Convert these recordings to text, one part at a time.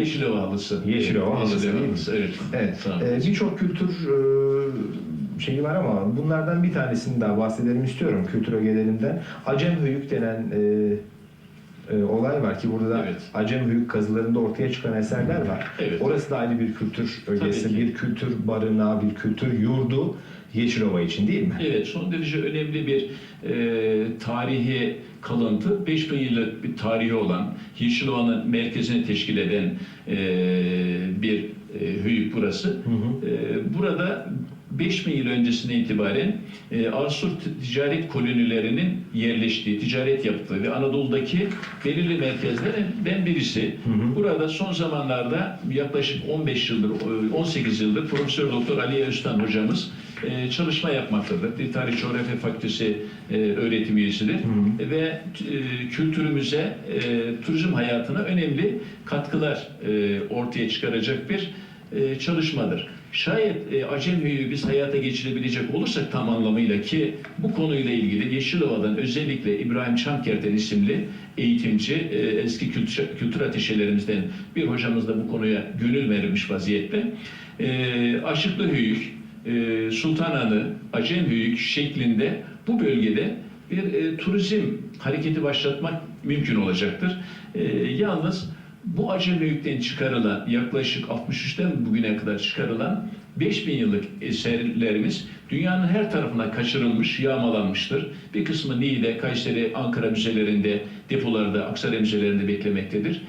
Yeşilova halısı. Yeşilova halısı değil mi? Evet. Evet. Olun. Ee, Birçok kültür e, şeyi var ama bunlardan bir tanesini daha bahsedelim istiyorum kültür ögelerinden. Acem Höyük denen e, e, olay var ki burada da Evet. Acem Höyük kazılarında ortaya çıkan eserler var. Evet. Orası da ayrı bir kültür ögesi, bir kültür barınağı, bir kültür yurdu Yeşilova için değil mi? Evet, son derece önemli bir e, tarihi kalıntı. 5000 yıllık bir tarihi olan, Yeşilova'nın merkezini teşkil eden e, bir e, höyük burası. hı. E, burada 5000 yıl öncesine itibaren e, Asur ticaret kolonilerinin yerleştiği, ticaret yaptığı ve Anadolu'daki belirli merkezlerden birisi. hı. Burada son zamanlarda yaklaşık 15 yıldır, 18 yıldır Profesör Doktor Ali Öztan hocamız e, çalışma yapmaktadır. Dil Tarih Coğrafya Fakültesi e, öğretim üyesidir Hı. ve e, kültürümüze, e, turizm hayatına önemli katkılar e, ortaya çıkaracak bir e, çalışmadır. Şayet e, Acem Höyü'yü biz hayata geçirebilecek olursak tam anlamıyla ki bu konuyla ilgili Yeşilova'dan özellikle İbrahim Çamkerten isimli eğitimci, e, eski kültür, kültür ateşelerimizden bir hocamız da bu konuya gönül vermiş vaziyette. E, Aşıklı Höyük, e, Sultananı, Acem Höyük şeklinde bu bölgede bir e, turizm hareketi başlatmak mümkün olacaktır. E, yalnız bu Acem Höyük'ten çıkarılan yaklaşık 63'ten bugüne kadar çıkarılan 5000 yıllık eserlerimiz dünyanın her tarafına kaçırılmış, yağmalanmıştır. Bir kısmı Niğde, Kayseri, Ankara müzelerinde, depolarda, Aksaray müzelerinde beklemektedir.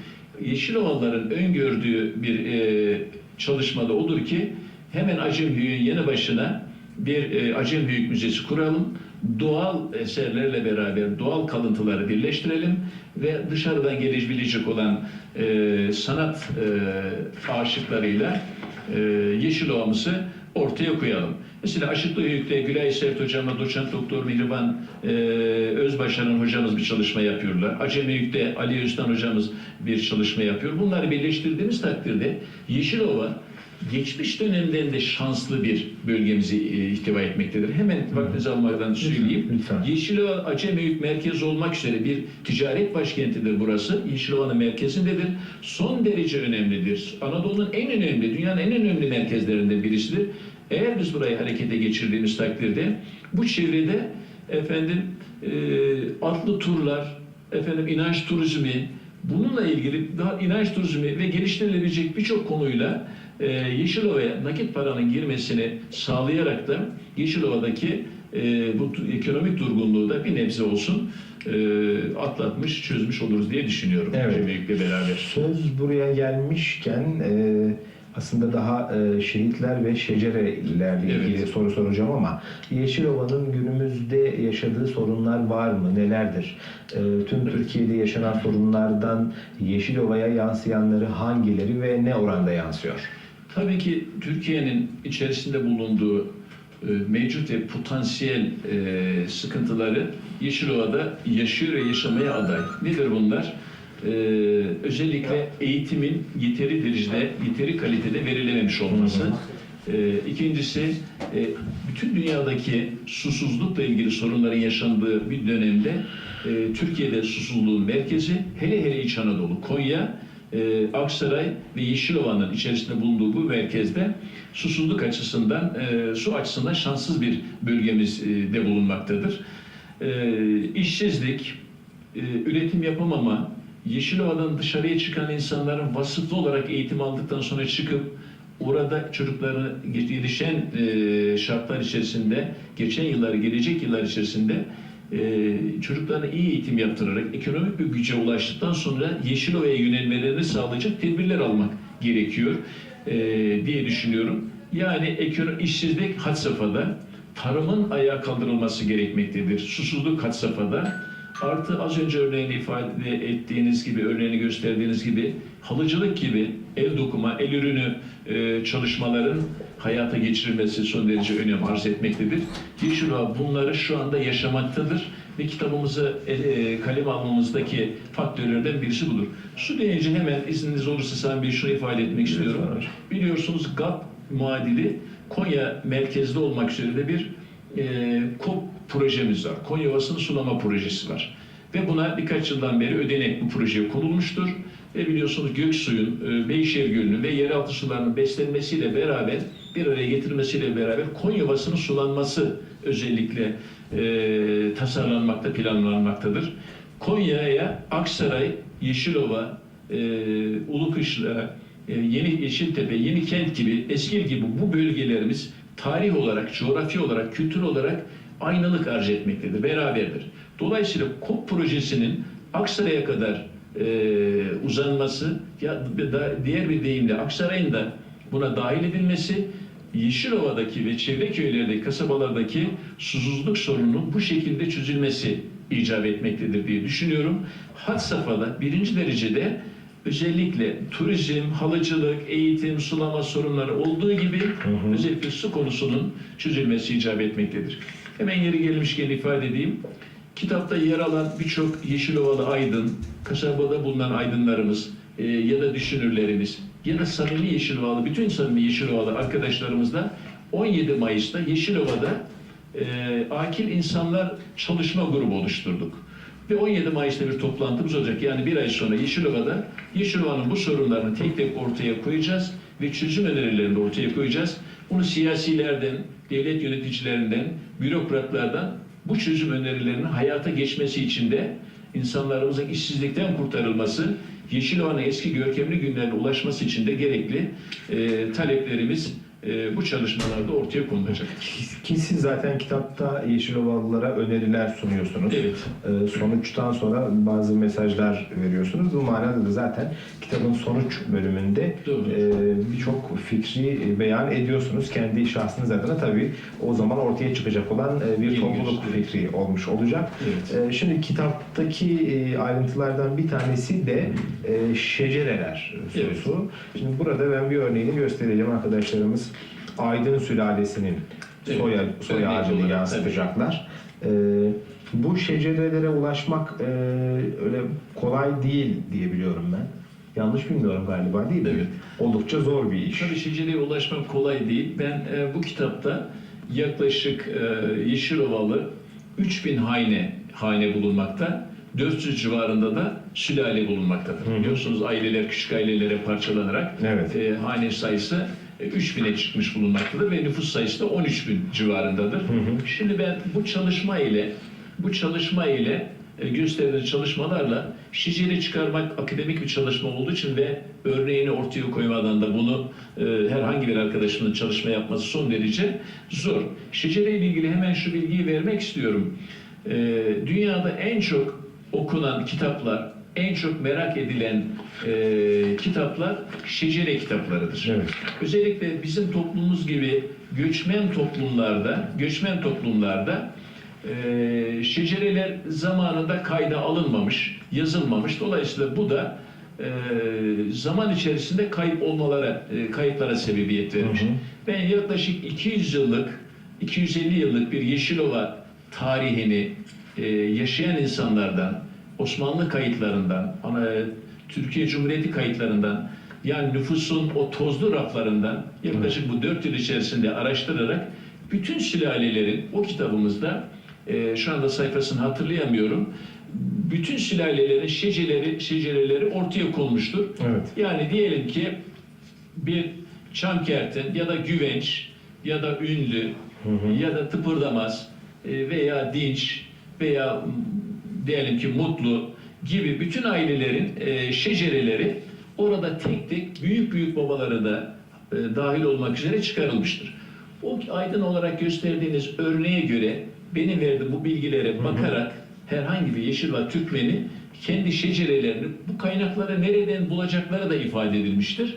Yeşilovalıların öngördüğü bir e, çalışmada odur ki hemen Acem Höyük'ün yanı başına bir e, Acem Höyük Müzesi kuralım. Doğal eserlerle beraber doğal kalıntıları birleştirelim ve dışarıdan gelebilecek olan e, sanat e, aşıklarıyla e, Yeşilova'mızı ortaya koyalım. Mesela Aşıklı Höyük'te Gülay Sert Hocam'la doçent doktor Mihriban e, Özbaşar'ın hocamız bir çalışma yapıyorlar. Acem Höyük'te Ali Öztan hocamız bir çalışma yapıyor. Bunları birleştirdiğimiz takdirde Yeşilova geçmiş dönemden de şanslı bir bölgemizi e, ihtiva etmektedir. Hemen vaktinizi almadan söyleyeyim. lütfen. Yeşilova Acemiyük merkez olmak üzere bir ticaret başkentidir burası. Yeşilova'nın merkezindedir. Son derece önemlidir. Anadolu'nun en önemli, dünyanın en önemli merkezlerinden birisidir. Eğer biz burayı harekete geçirdiğimiz takdirde bu çevrede efendim e, atlı turlar, efendim inanç turizmi, bununla ilgili daha inanç turizmi ve geliştirilebilecek birçok konuyla e, Yeşilova'ya nakit paranın girmesini sağlayarak da Yeşilova'daki e, bu ekonomik durgunluğu da bir nebze olsun e, atlatmış, çözmüş oluruz diye düşünüyorum. Evet. Cemiyet'le beraber. Söz buraya gelmişken e, aslında daha e, şehitler ve şecerelerle ilgili Evet. soru soracağım ama Yeşilova'nın günümüzde yaşadığı sorunlar var mı? Nelerdir? E, tüm Türkiye'de yaşanan sorunlardan Yeşilova'ya yansıyanları hangileri ve ne oranda yansıyor? Tabii ki Türkiye'nin içerisinde bulunduğu e, mevcut ve potansiyel e, sıkıntıları Yeşilova'da yaşıyor ve yaşamaya aday. Nedir bunlar? E, özellikle eğitimin yeteri derecede, yeteri kalitede verilememiş olması. E, ikincisi, e, bütün dünyadaki susuzlukla ilgili sorunların yaşandığı bir dönemde e, Türkiye'de susuzluğun merkezi, hele hele İç Anadolu, Konya, e, Aksaray ve Yeşilova'nın içerisinde bulunduğu bu merkezde susuzluk açısından, e, su açısından şanssız bir bölgemizde bulunmaktadır. E, işsizlik, e, üretim yapamama, Yeşilova'dan dışarıya çıkan insanların vasıflı olarak eğitim aldıktan sonra çıkıp orada çocukları gelişen e, şartlar içerisinde, geçen yılları, gelecek yıllar içerisinde e, çocuklarına iyi eğitim yaptırarak ekonomik bir güce ulaştıktan sonra Yeşilova'ya yönelmelerini sağlayacak tedbirler almak gerekiyor e, diye düşünüyorum. Yani işsizlik had safhada, tarımın ayağa kaldırılması gerekmektedir. Susuzluk had safhada. Artı az önce örneğini ifade ettiğiniz gibi, örneğini gösterdiğiniz gibi halıcılık gibi el dokuma, el ürünü e, çalışmaların hayata geçirilmesi son derece önem arz etmektedir. Yeşilova bunları şu anda yaşamaktadır ve kitabımızı e, e, kaleme almamızdaki faktörlerden birisi budur. Su deyince hemen izniniz olursa sen bir şunu ifade etmek istiyorum. hocam. Biliyorsunuz GAP muadili Konya merkezli olmak üzere de bir e, KOP projemiz var. Konya Ovası'nın sulama projesi var. Ve buna birkaç yıldan beri ödenek bu projeye konulmuştur. ve biliyorsunuz Göksu'yun, e, Beyşehir Gölü'nün ve yeraltı sularının beslenmesiyle beraber bir araya getirmesiyle beraber Konya Ovası'nın sulanması özellikle e, tasarlanmakta, planlanmaktadır. Konya'ya Aksaray, Yeşilova, e, Ulukışla, e, Yeni Yeşiltepe, Yeni Kent gibi, Eskil gibi bu bölgelerimiz tarih olarak, coğrafi olarak, kültür olarak aynalık arz etmektedir, beraberdir. Dolayısıyla KOP projesinin Aksaray'a kadar e, uzanması, ya da diğer bir deyimle Aksaray'ın da buna dahil edilmesi, Yeşilova'daki ve çevre köylerdeki, kasabalardaki susuzluk sorununun bu şekilde çözülmesi icap etmektedir diye düşünüyorum. Had safhada birinci derecede özellikle turizm, halıcılık, eğitim, sulama sorunları olduğu gibi hı. özellikle su konusunun çözülmesi icap etmektedir. Hemen yeri gelmişken ifade edeyim. Kitapta yer alan birçok Yeşilovalı aydın, kasabada bulunan aydınlarımız e, ya da düşünürlerimiz ya da samimi Yeşilovalı, bütün samimi Yeşilovalı arkadaşlarımızla 17 Mayıs'ta Yeşilova'da e, Akil İnsanlar Çalışma Grubu oluşturduk. Ve 17 Mayıs'ta bir toplantımız olacak. Yani bir ay sonra Yeşilova'da Yeşilova'nın bu sorunlarını tek tek ortaya koyacağız ve çözüm önerilerini ortaya koyacağız. Bunu siyasilerden, devlet yöneticilerinden, bürokratlardan bu çözüm önerilerinin hayata geçmesi için de insanlarımızın işsizlikten kurtarılması, Yeşilova'nın eski görkemli günlerine ulaşması için de gerekli e, taleplerimiz e, bu çalışmalarda ortaya konulacak. Ki siz zaten kitapta Yeşilovalılara öneriler sunuyorsunuz. Evet. Ee, sonuçtan sonra bazı mesajlar veriyorsunuz. Bu manada da zaten kitabın sonuç bölümünde Doğru. e, birçok fikri beyan ediyorsunuz. Kendi şahsınız adına tabii o zaman ortaya çıkacak olan e, bir Yeni topluluk fikri olmuş olacak. Evet. E, Şimdi kitaptaki e, ayrıntılardan bir tanesi de e, şecereler sorusu. Şimdi burada ben bir örneğini göstereceğim arkadaşlarımız. Aydın sülalesinin Evet. soy, soy Örnek ağacını yansıtacaklar. E, bu şecerelere ulaşmak e, öyle kolay değil diye biliyorum ben. Yanlış bilmiyorum galiba değil mi? Evet. Oldukça zor bir iş. Tabii şecereye ulaşmak kolay değil. Ben e, bu kitapta yaklaşık e, Yeşilovalı 3000 hane hane bulunmakta. 400 civarında da sülale bulunmaktadır. Hı hı. Biliyorsunuz aileler küçük ailelere parçalanarak Evet. e, hane sayısı 3000'e çıkmış bulunmaktadır ve nüfus sayısı da 13 bin civarındadır. Hı hı. Şimdi ben bu çalışma ile bu çalışma ile e, gösterilen çalışmalarla şiceri çıkarmak akademik bir çalışma olduğu için ve örneğini ortaya koymadan da bunu e, herhangi bir arkadaşımın çalışma yapması son derece zor. Şecere ile ilgili hemen şu bilgiyi vermek istiyorum. E, dünyada en çok okunan kitaplar, en çok merak edilen e, kitaplar şecere kitaplarıdır. Evet. Özellikle bizim toplumumuz gibi göçmen toplumlarda, göçmen toplumlarda e, şecereler zamanında kayda alınmamış, yazılmamış. Dolayısıyla bu da e, zaman içerisinde kayıp olmalara, e, kayıplara sebebiyet vermiş. Hı hı. Ben yaklaşık 200 yıllık, 250 yıllık bir Yeşilova tarihini e, yaşayan insanlardan, Osmanlı kayıtlarından, Türkiye Cumhuriyeti kayıtlarından, yani nüfusun o tozlu raflarından yaklaşık bu dört yıl içerisinde araştırarak bütün sülalelerin o kitabımızda e, şu anda sayfasını hatırlayamıyorum. Bütün sülalelerin şecereleri, şecereleri ortaya konmuştur. Evet. Yani diyelim ki bir çamkerten ya da güvenç ya da ünlü Hı hı. ya da tıpırdamaz e, veya dinç veya diyelim ki mutlu gibi bütün ailelerin e, şecereleri orada tek tek büyük büyük babaları da e, dahil olmak üzere çıkarılmıştır. O aydın olarak gösterdiğiniz örneğe göre benim verdiğim bu bilgilere bakarak herhangi bir Yeşilva Türkmeni kendi şecerelerini bu kaynakları nereden bulacakları da ifade edilmiştir.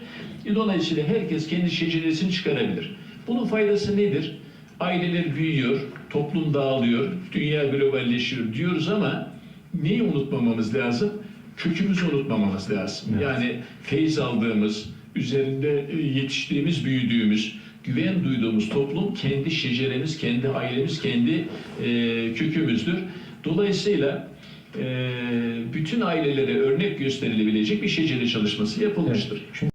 Dolayısıyla herkes kendi şeceresini çıkarabilir. Bunun faydası nedir? Aileler büyüyor, toplum dağılıyor, dünya globalleşiyor diyoruz ama neyi unutmamamız lazım? Kökümüzü unutmamamız lazım. Evet. Yani feyiz aldığımız, üzerinde e, yetiştiğimiz, büyüdüğümüz, güven duyduğumuz toplum kendi şeceremiz, kendi ailemiz, kendi e, kökümüzdür. Dolayısıyla e, bütün ailelere örnek gösterilebilecek bir şecere çalışması yapılmıştır. Çünkü